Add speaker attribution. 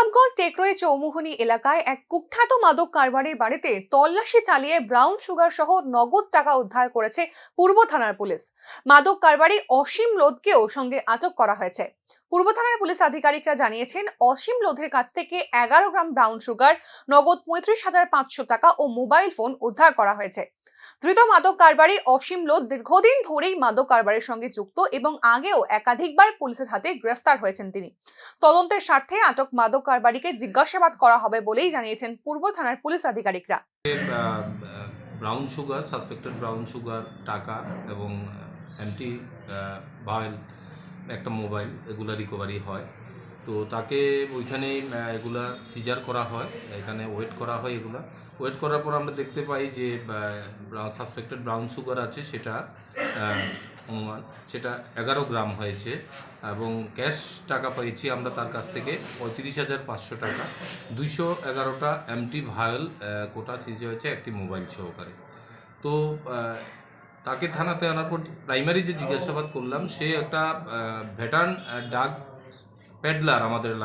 Speaker 1: নবাবগঞ্জ টেকরোই চৌমুহনী এলাকায় এক কুখ্যাত মাদক কারবারির বাড়িতে তল্লাশি চালিয়ে ব্রাউন সুগার সহ নগদ টাকা উদ্ধার করেছে পূর্ব থানার পুলিশ। মাদক কারবারি অসীম লোধকেও সঙ্গে আটক করা হয়েছে। পূর্ব থানার পুলিশ আধিকারিকরা জানিয়েছেন, অসীম লোধের কাছ থেকে এগারো গ্রাম ব্রাউন সুগার, নগদ পঁয়ত্রিশ হাজার পাঁচশো টাকা ও মোবাইল ফোন উদ্ধার করা হয়েছে। ধৃত মাদক কারবারি অসীম লোধ দীর্ঘদিন ধরেই মাদক কারবারের সঙ্গে যুক্ত এবং আগেও একাধিকবার পুলিশের হাতে গ্রেফতার হয়েছেন তিনি। তদন্তের স্বার্থে আটক মাদক কারবারিকে জিজ্ঞাসাবাদ করা হবে বলেই জানিয়েছেন পূর্ব থানার পুলিশ আধিকারিকরা।
Speaker 2: Brown sugar suspected brown sugar টাকা এবং অ্যান্টি ভাইল একটা মোবাইল এগুলা রিকভারি হয়। তো তাকে ওইখানে এগুলা সিজার করা হয়, এখানে ওয়েট করা হয় এগুলা। ওয়েট করার পর আমরা দেখতে পাই যে সাসপেক্টেড ব্রাউন সুগার আছে, সেটা অনুমান, সেটা এগারো গ্রাম হয়েছে এবং ক্যাশ টাকা পেয়েছি আমরা তার কাছ থেকে পঁয়ত্রিশ হাজার পাঁচশো টাকা। দুইশো এগারোটা এমটি ভায়োল কোটা সিজে হয়েছে একটি মোবাইল সহকারে। তো তাকে থানাতে আনার পর প্রাইমারি যে জিজ্ঞাসাবাদ করলাম, সে একটা ভেটার্ন ডাক প্যাডলার আমাদের